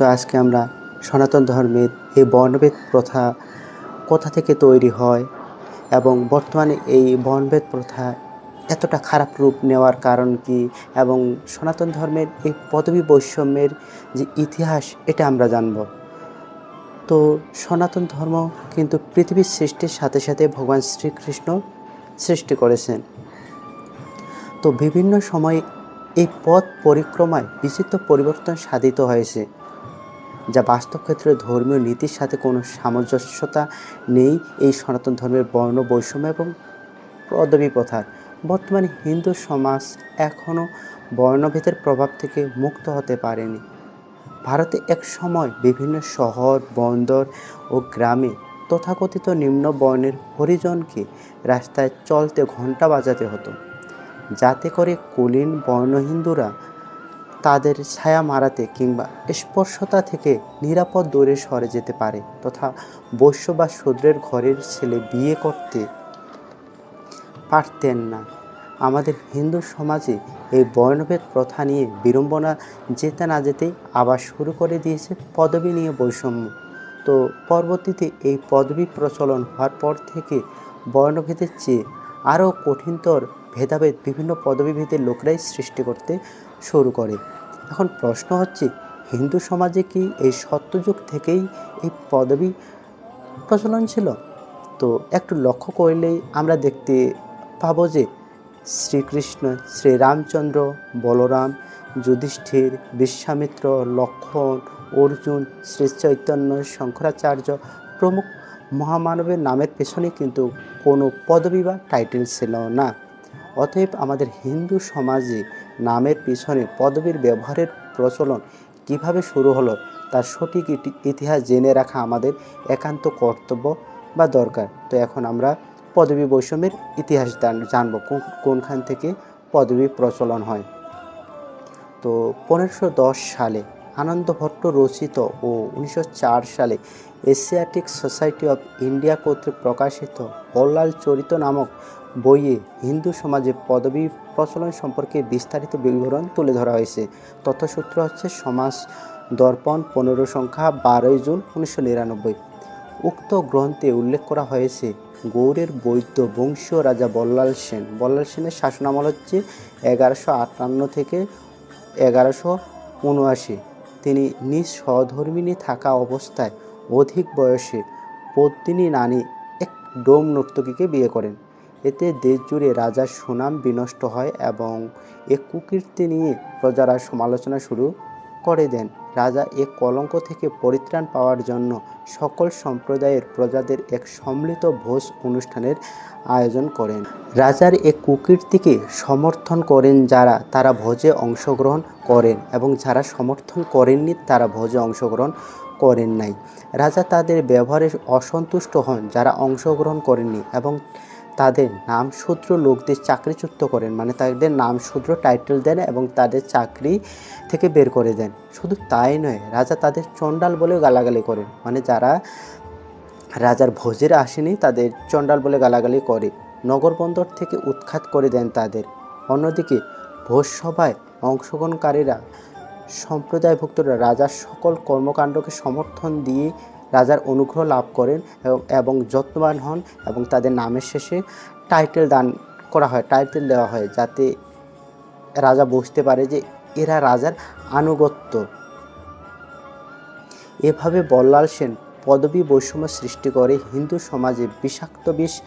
তো আজকে আমরা সনাতন ধর্মের এই বর্ণভেদ প্রথা কোথা থেকে তৈরি হয় এবং বর্তমানে এই বর্ণভেদ প্রথা এতটা খারাপ রূপ নেওয়ার কারণ কি এবং সনাতন ধর্মের এই পদবী বৈষম্যের যে ইতিহাস, এটা আমরা জানব। তো সনাতন ধর্ম কিন্তু পৃথিবীর সৃষ্টির সাথে সাথে ভগবান শ্রীকৃষ্ণ সৃষ্টি করেছেন। তো বিভিন্ন সময়ে এই পথ পরিক্রমায় বিচিত্র পরিবর্তন সাধিত হয়েছে। যা বাস্তব ক্ষেত্রে ধর্মীয় নীতির সাথে কোনো সামঞ্জস্যতা নেই এই সনাতন ধর্মের বর্ণ, বৈষম্য এবং পদবী প্রথার। বর্তমানে হিন্দু সমাজ এখনও বর্ণভেদের প্রভাব থেকে মুক্ত হতে পারেনি। ভারতে এক সময় বিভিন্ন শহর, বন্দর ও গ্রামে তথাকথিত নিম্ন বর্ণের হরিজনকে রাস্তায় চলতে ঘণ্টা বাজাতে হতো। যাতে করে কুলীন বর্ণহিন্দুরা তাদের ছায়া মারাতে কিংবা স্পর্শতা থেকে নিরাপদ দূরে সরে যেতে পারে তথা বৈশ্য বা শূদ্রের ঘরের ছেলে বিয়ে করতে পারতেন না। আমাদের হিন্দু সমাজে এই বর্ণভেদ প্রথা নিয়ে বিড়ম্বনা যেতে না যেতেই আবার শুরু করে দিয়েছে পদবী নিয়ে বৈষম্য। তো পরবর্তীতে এই পদবী প্রচলন হওয়ার পর থেকে বর্ণভেদের চেয়ে আরও কঠিনতর ভেদাভেদ বিভিন্ন পদবীভেদের লোকরাই সৃষ্টি করতে শুরু করে। এখন প্রশ্ন হচ্ছে, হিন্দু সমাজে কি এই সত্যযুগ থেকেই এই পদবী প্রচলন ছিল? তো একটু লক্ষ্য করলেই আমরা দেখতে পাবো যে শ্রীকৃষ্ণ, শ্রীরামচন্দ্র, বলরাম, যুধিষ্ঠির, বিশ্বামিত্র, লক্ষণ, অর্জুন, শ্রী চৈতন্য, শঙ্করাচার্য প্রমুখ মহামানবের নামের পেছনে কিন্তু কোনো পদবি বা টাইটেল ছিল না। অতএব আমাদের হিন্দু সমাজে নামের পিছনে পদবীর ব্যবহারের প্রচলন কীভাবে শুরু হলো, তার সঠিক ইতি- ইতিহাস জেনে রাখা আমাদের একান্ত কর্তব্য বা দরকার। তো এখন আমরা পদবী বৈষম্যের ইতিহাস জান- জানব, কোন- কোনখান থেকে পদবী প্রচলন হয়। তো পনেরোশো সালে আনন্দ ভট্ট রচিত ও উনিশশো চার সালে এশিয়াটিক সোসাইটি অফ ইন্ডিয়া কর্তৃক প্রকাশিত বল্লাল চরিত নামক বইয়ে হিন্দু সমাজে পদবী প্রচলন সম্পর্কে বিস্তারিত বিবরণ তুলে ধরা হয়েছে। তথ্যসূত্র হচ্ছে, সমাজ দর্পণ পনেরো সংখ্যা বারোই জুন উনিশশো নিরানব্বই। উক্ত গ্রন্থে উল্লেখ করা হয়েছে, গৌড়ের বৈদ্য বংশীয় রাজা বল্লাল সেন। বল্লাল সেনের শাসনামল হচ্ছে এগারোশো আটান্ন থেকে এগারোশো উনআশি। তিনি নিজ সহধর্মিনী থাকা অবস্থায় অধিক বয়সে পত্নী নানি এক ডোম নর্তকীকে বিয়ে করেন। এতে দেশ জুড়ে রাজার সুনাম বিনষ্ট হয় এবং এক কুকীর্তি নিয়ে প্রজারা সমালোচনা শুরু করে দেন। রাজা এ কলঙ্ক থেকে পরিত্রাণ পাওয়ার জন্য সকল সম্প্রদায়ের প্রজাদের এক সম্মিলিত ভোজ অনুষ্ঠানের আয়োজন করেন। রাজার এ কুকীর্তিকে সমর্থন করেন যারা, তারা ভোজে অংশগ্রহণ করেন এবং যারা সমর্থন করেননি, তারা ভোজে অংশগ্রহণ করেন নাই। রাজা তাদের ব্যবহারে অসন্তুষ্ট হন যারা অংশগ্রহণ করেননি এবং তাদের নাম নামশূদ্র লোকদের চাকরিচ্যুত করেন। মানে তাদের নাম নামশূদ্র টাইটেল দেন এবং তাদের চাকরি থেকে বের করে দেন। শুধু তাই নয়, রাজা তাদের চণ্ডাল বলেও গালাগালি করেন। মানে যারা রাজার ভোজের আসেনি, তাদের চণ্ডাল বলে গালাগালি করে। নগরবন্দর থেকে উৎখাত করে দেন তাদের। অন্যদিকে ভোজসভায় অংশগ্রহণকারীরা, সম্প্রদায়ভুক্তরা রাজার সকল কর্মকাণ্ডকে সমর্থন দিয়ে রাজার অনুগ্রহ লাভ করেন এবং- যত্নবান হন এবং তাদের নামের শেষে টাইটেল দান করা হয় টাইটেল দেওয়া হয় যাতে রাজা বুঝতে পারে যে এরা রাজার আনুগত্য। এভাবে বল্লাল সেন পদবী বৈষম্য সৃষ্টি করে হিন্দু সমাজে বিষাক্ত বিষ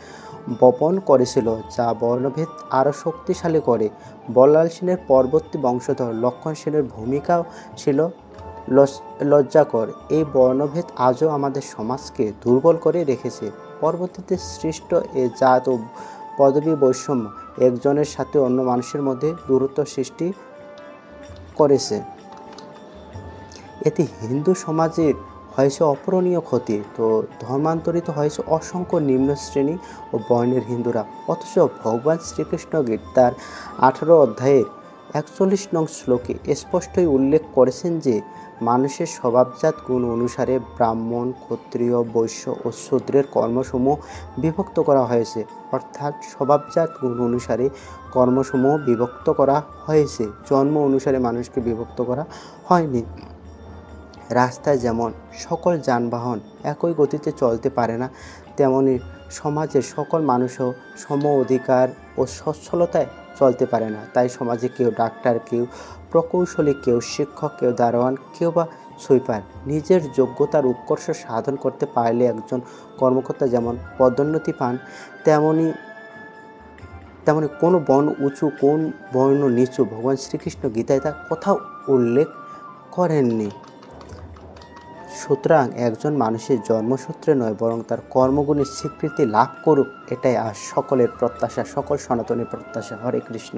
বপন করেছিল, যা বর্ণভেদ আরও শক্তিশালী করে। বল্লাল সেনের পরবর্তী বংশধর লক্ষণ সেনের ভূমিকাও ছিল লজ্জাকর। এই বর্ণভেদ আজও আমাদের সমাজকে দুর্বল করে রেখেছে। পরবর্তীতে সৃষ্ট এ জাত ও পদবী বৈষম্য একজনের সাথে অন্য মানুষের মধ্যে দূরত্ব সৃষ্টি করেছে। এতে হিন্দু সমাজের হয়েছে অপূরণীয় ক্ষতি। তো ধর্মান্তরিত হয়েছে অসংখ্য নিম্ন শ্রেণি ও বর্ণের হিন্দুরা। অথচ ভগবান শ্রীকৃষ্ণ গীতার আঠারো অধ্যায়ের একচল্লিশ নং শ্লোকে স্পষ্টই উল্লেখ করেছেন যে মানুষের স্বভাবজাত গুণ অনুসারে ব্রাহ্মণ, ক্ষত্রিয়, বৈশ্য ও শূদ্রের কর্মসমূহ বিভক্ত করা হয়েছে। অর্থাৎ স্বভাবজাত গুণ অনুসারে কর্মসমূহ বিভক্ত করা হয়েছে। জন্ম অনুসারে মানুষকে বিভক্ত করা হয়নি। রাস্তায় যেমন সকল যানবাহন একই গতিতে চলতে পারে না, তেমনি সমাজের সকল মানুষও সম অধিকার ও সচ্ছলতায় চলতে পারে না। তাই সমাজে কেউ ডাক্তার, কেউ প্রকৌশলী, কেউ শিক্ষক, কেউ দারোয়ান, কেউ বা সুইপার নিজের যোগ্যতার উৎকর্ষ সাধন করতে পারলে একজন কর্মকর্তা যেমন পদোন্নতি পান, তেমনি তেমনি কোনো বর্ণ উঁচু, কোন বর্ণ নিচু ভগবান শ্রীকৃষ্ণ গীতায় তা কোথাও উল্লেখ করেননি। সুতরাং একজন মানুষের জন্মসূত্রে নয়, বরং তার কর্মগুণের স্বীকৃতি লাভ করুক, এটাই আজ সকলের প্রত্যাশা, সকল সনাতনী প্রত্যাশা। হরে কৃষ্ণ।